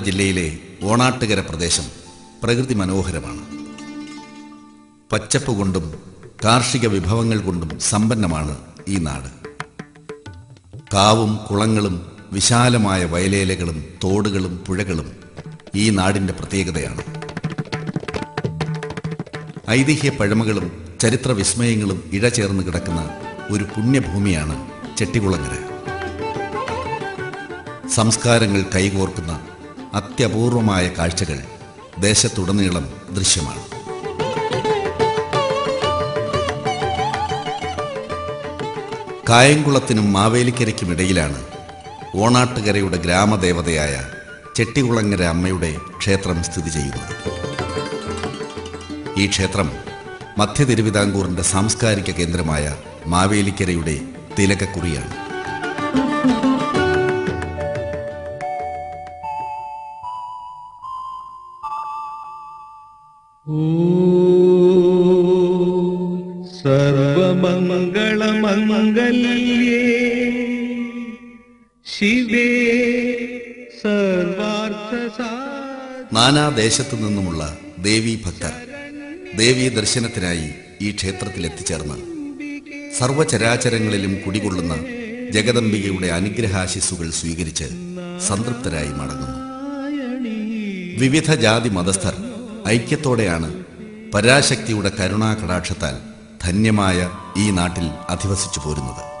ജില്ലയിലെ ഓണാട്ടുകര പ്രദേശം പ്രകൃതി മനോഹരമാണ്. പച്ചപ്പ് കൊണ്ടും കാർഷിക വിഭവങ്ങൾ കൊണ്ടും സമ്പന്നമാണ് ഈ നാട്. കാവും കുളങ്ങളും വിശാലമായ വയലേലകളും തോടുകളും പുഴകളും ഈ നാടിന്റെ പ്രത്യേകതയാണ്. ഐതിഹ്യ പഴമകളും ചരിത്ര വിസ്മയങ്ങളും ഇഴചേർന്ന് കിടക്കുന്ന ഒരു പുണ്യഭൂമിയാണ് ചെട്ടികുളങ്ങര. സംസ്കാരങ്ങൾ കൈകോർക്കുന്ന അത്യപൂർവമായ കാഴ്ചകൾ ദേശത്തുടനീളം ദൃശ്യമാണ്. കായംകുളത്തിനും മാവേലിക്കരയ്ക്കുമിടയിലാണ് ഓണാട്ടുകരയുടെ ഗ്രാമദേവതയായ ചെട്ടികുളങ്ങര അമ്മയുടെ ക്ഷേത്രം സ്ഥിതി ചെയ്യുന്നത്. ഈ ക്ഷേത്രം മധ്യ തിരുവിതാംകൂറിന്റെ സാംസ്കാരിക കേന്ദ്രമായ മാവേലിക്കരയുടെ തിലകക്കുറിയാണ്. സർവമംഗളമംഗല്യേ ശിവേ നാനാദേശത്തു നിന്നുമുള്ള ദേവീ ഭക്തർ ദേവീ ദർശനത്തിനായി ഈ ക്ഷേത്രത്തിൽ എത്തിച്ചേർന്ന് സർവചരാചരങ്ങളിലും കുടികൊള്ളുന്ന ജഗദംബികയുടെ അനുഗ്രഹാശിസ്സുകൾ സ്വീകരിച്ച് സംതൃപ്തരായി മടങ്ങുന്നു. വിവിധ ജാതി മതസ്ഥർ ഐക്യത്തോടെയാണ് പരാശക്തിയുടെ കരുണാകടാക്ഷത്താൽ ധന്യമായ ഈ നാട്ടിൽ അധിവസിച്ചു പോരുന്നത്.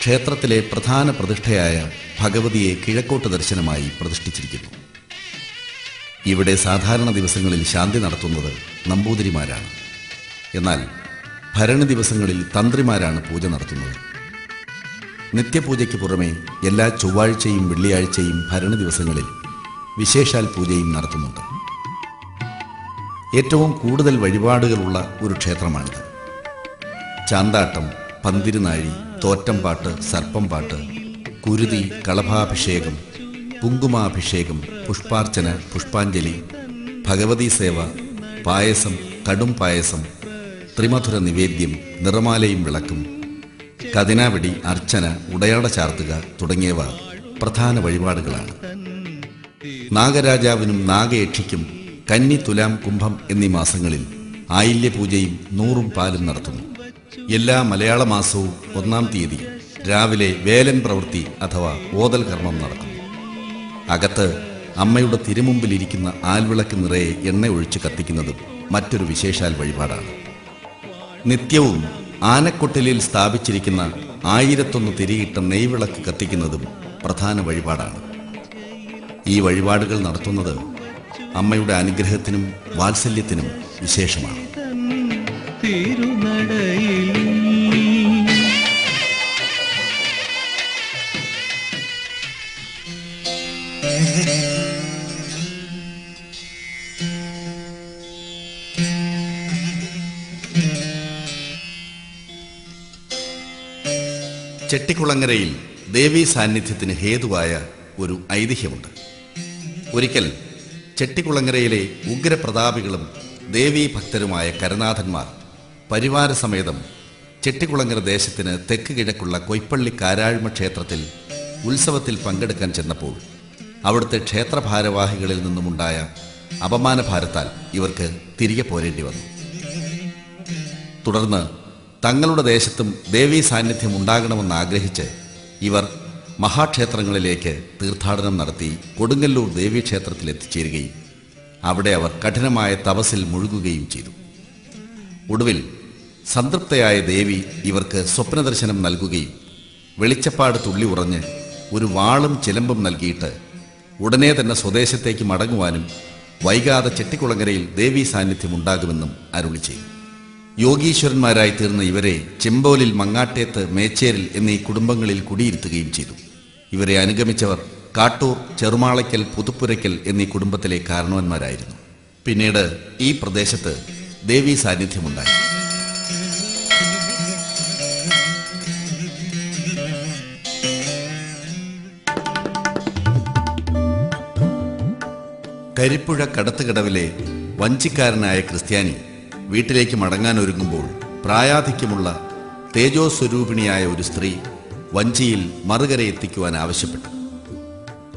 ക്ഷേത്രത്തിലെ പ്രധാന പ്രതിഷ്ഠയായ ഭഗവതിയെ കിഴക്കോട്ട് ദർശനമായി പ്രതിഷ്ഠിച്ചിരിക്കുന്നു. ഇവിടെ സാധാരണ ദിവസങ്ങളിൽ ശാന്തി നടത്തുന്നത് നമ്പൂതിരിമാരാണ്. എന്നാൽ ഭരണി ദിവസങ്ങളിൽ തന്ത്രിമാരാണ് പൂജ നടത്തുന്നത്. നിത്യപൂജയ്ക്ക് പുറമെ എല്ലാ ചൊവ്വാഴ്ചയും വെള്ളിയാഴ്ചയും ഭരണി ദിവസങ്ങളിൽ വിശേഷാൽ പൂജയും നടത്തുന്നുണ്ട്. ഏറ്റവും കൂടുതൽ വഴിപാടുകളുള്ള ഒരു ക്ഷേത്രമാണിത്. ചാന്താട്ടം പന്തിരുനാഴി തോറ്റംപാട്ട് സർപ്പംപാട്ട് കുരുതി കളഭാഭിഷേകം കുങ്കുമാഭിഷേകം പുഷ്പാർച്ചന പുഷ്പാഞ്ജലി ഭഗവതി സേവ പായസം കടും പായസം ത്രിമധുര നിവേദ്യം നിറമാലയും വിളക്കും കതിനാവടി അർച്ചന ഉടയാട ചാർത്തുക തുടങ്ങിയവ പ്രധാന വഴിപാടുകളാണ്. നാഗരാജാവിനും നാഗയക്ഷിക്കും കന്നി തുലാം കുംഭം എന്നീ മാസങ്ങളിൽ ആയില്യപൂജയും നൂറും പാലും നടത്തുന്നു. എല്ലാ മലയാള മാസവും ഒന്നാം തീയതി രാവിലെ വേലൻ പ്രവൃത്തി അഥവാ ഓതൽ കർമ്മം നടക്കുന്നു. അകത്ത് അമ്മയുടെ തിരുമുമ്പിലിരിക്കുന്ന ആൽവിളക്ക് നിറയെ എണ്ണ ഒഴിച്ച് കത്തിക്കുന്നതും മറ്റൊരു വിശേഷാൽ വഴിപാടാണ്. നിത്യവും ആനക്കൊട്ടിലിൽ സ്ഥാപിച്ചിരിക്കുന്ന ആയിരത്തൊന്ന് തിരിയിട്ട നെയ്വിളക്ക് കത്തിക്കുന്നതും പ്രധാന വഴിപാടാണ്. ഈ വഴിപാടുകൾ നടത്തുന്നത് അമ്മയുടെ അനുഗ്രഹത്തിനും വാത്സല്യത്തിനും വിശേഷമാണ്. ചെട്ടിക്കുളങ്ങരയിൽ ദേവീ സാന്നിധ്യത്തിന് ഹേതുവായ ഒരു ഐതിഹ്യമുണ്ട്. ഒരിക്കൽ ചെട്ടിക്കുളങ്ങരയിലെ ഉഗ്രപ്രതാപികളും ദേവീ ഭക്തരുമായ കരനാഥന്മാർ പരിവാരസമേതം ചെട്ടിക്കുളങ്ങര ദേശത്തിന് തെക്ക് കിഴക്കുള്ള കൊയ്പ്പള്ളി കാരാഴ്മ ക്ഷേത്രത്തിൽ ഉത്സവത്തിൽ പങ്കെടുക്കാൻ ചെന്നപ്പോൾ അവിടുത്തെ ക്ഷേത്രഭാരവാഹികളിൽ നിന്നുമുണ്ടായ അപമാനഭാരത്താൽ ഇവർക്ക് തിരികെ പോരേണ്ടി വന്നു. തുടർന്ന് തങ്ങളുടെ ദേശത്തും ദേവീ സാന്നിധ്യം ഉണ്ടാകണമെന്ന് ആഗ്രഹിച്ച് ഇവർ മഹാക്ഷേത്രങ്ങളിലേക്ക് തീർത്ഥാടനം നടത്തി കൊടുങ്ങല്ലൂർ ദേവീക്ഷേത്രത്തിൽ എത്തിച്ചേരുകയും അവിടെ അവർ കഠിനമായ തപസ്സിൽ മുഴുകുകയും ചെയ്തു. ഒടുവിൽ സംതൃപ്തയായ ദേവി ഇവർക്ക് സ്വപ്നദർശനം നൽകുകയും വെളിച്ചപ്പാട് തുള്ളി ഉറഞ്ഞ് ഒരു വാളും ചിലമ്പും നൽകിയിട്ട് ഉടനെ തന്നെ സ്വദേശത്തേക്ക് മടങ്ങുവാനും വൈകാതെ ചെട്ടിക്കുളങ്ങരയിൽ ദേവീ സാന്നിധ്യം ഉണ്ടാകുമെന്നും അരുളി ചെയ്തു. യോഗീശ്വരന്മാരായി തീർന്ന ഇവരെ ചെമ്പോലിൽ മങ്ങാട്ടേത്ത് മേച്ചേരിൽ എന്നീ കുടുംബങ്ങളിൽ കുടിയിരുത്തുകയും ചെയ്തു. ഇവരെ അനുഗമിച്ചവർ കാട്ടൂർ ചെറുമാളയ്ക്കൽ പുതുപ്പുരയ്ക്കൽ എന്നീ കുടുംബത്തിലെ കാരണവന്മാരായിരുന്നു. പിന്നീട് ഈ പ്രദേശത്ത് ദേവീ സാന്നിധ്യമുണ്ടായി. കരിപ്പുഴ കടത്തുകടവിലെ വഞ്ചിക്കാരനായ ക്രിസ്ത്യാനി വീട്ടിലേക്ക് മടങ്ങാൻ ഒരുങ്ങുമ്പോൾ പ്രായാധിക്യമുള്ള തേജോസ്വരൂപിണിയായ ഒരു സ്ത്രീ വഞ്ചിയിൽ മറുകര എത്തിക്കുവാൻ ആവശ്യപ്പെട്ടു.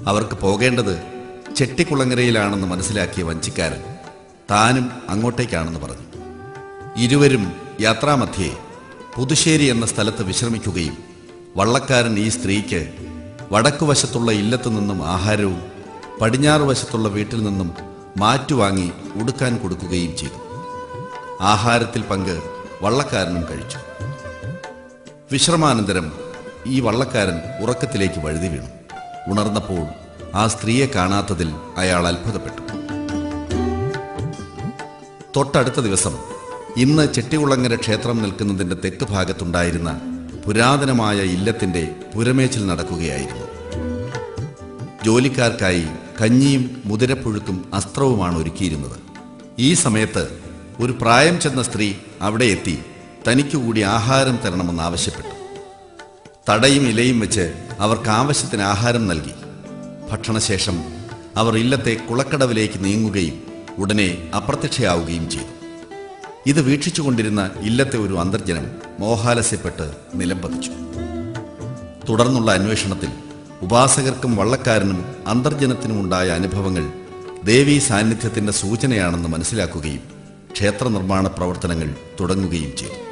അവർക്ക് പോകേണ്ടത് ചെട്ടിക്കുളങ്ങരയിലാണെന്ന് മനസ്സിലാക്കിയ വഞ്ചിക്കാരൻ താനും അങ്ങോട്ടേക്കാണെന്ന് പറഞ്ഞു. ഇരുവരും യാത്രാമധ്യേ പുതുശ്ശേരി എന്ന സ്ഥലത്ത് വിശ്രമിക്കുകയും വള്ളക്കാരൻ ഈ സ്ത്രീക്ക് വടക്കുവശത്തുള്ള ഇല്ലത്തു നിന്നും ആഹാരവും പടിഞ്ഞാറ് വശത്തുള്ള വീട്ടിൽ നിന്നും മാറ്റുവാങ്ങി ഉടുക്കാൻ കൊടുക്കുകയും ചെയ്തു. ആഹാരത്തിൽ പങ്ക് വള്ളക്കാരനും കഴിച്ചു. വിശ്രമാനന്തരം ഈ വള്ളക്കാരൻ ഉറക്കത്തിലേക്ക് വഴുതി വീണു. ഉണർന്നപ്പോൾ ആ സ്ത്രീയെ കാണാത്തതിൽ അയാൾ അത്ഭുതപ്പെട്ടു. തൊട്ടടുത്ത ദിവസം ഇന്ന് ചെട്ടികുളങ്ങര ക്ഷേത്രം നിൽക്കുന്നതിന്റെ തെക്ക് ഭാഗത്തുണ്ടായിരുന്ന പുരാതനമായ ഇല്ലത്തിന്റെ പുരമേച്ചിൽ നടക്കുകയായിരുന്നു. ജോലിക്കാർക്കായി കഞ്ഞിയും മുതിരപ്പുഴുക്കും അസ്ത്രവുമാണ് ഒരുക്കിയിരുന്നത്. ഈ സമയത്ത് ഒരു പ്രായം ചെന്ന സ്ത്രീ അവിടെ എത്തി തനിക്ക് കൂടി ആഹാരം തരണമെന്ന് ആവശ്യപ്പെട്ടു. തടയും ഇലയും വെച്ച് അവർക്ക് ആവശ്യത്തിന് ആഹാരം നൽകി. ഭക്ഷണശേഷം അവർ ഇല്ലത്തെ കുളക്കടവിലേക്ക് നീങ്ങുകയും ഉടനെ അപ്രത്യക്ഷയാവുകയും ചെയ്തു. ഇത് വീക്ഷിച്ചുകൊണ്ടിരുന്ന ഇല്ലത്തെ ഒരു അന്തർജനം മോഹാലസ്യപ്പെട്ട് നിലംപതിച്ചു. തുടർന്നുള്ള അന്വേഷണത്തിൽ ഉപാസകർക്കും വള്ളക്കാരനും അന്തർജനത്തിനുമുണ്ടായ അനുഭവങ്ങൾ ദേവീ സാന്നിധ്യത്തിന്റെ സൂചനയാണെന്ന് മനസ്സിലാക്കുകയും ക്ഷേത്ര നിർമ്മാണ പ്രവർത്തനങ്ങൾ തുടങ്ങുകയും ചെയ്തു.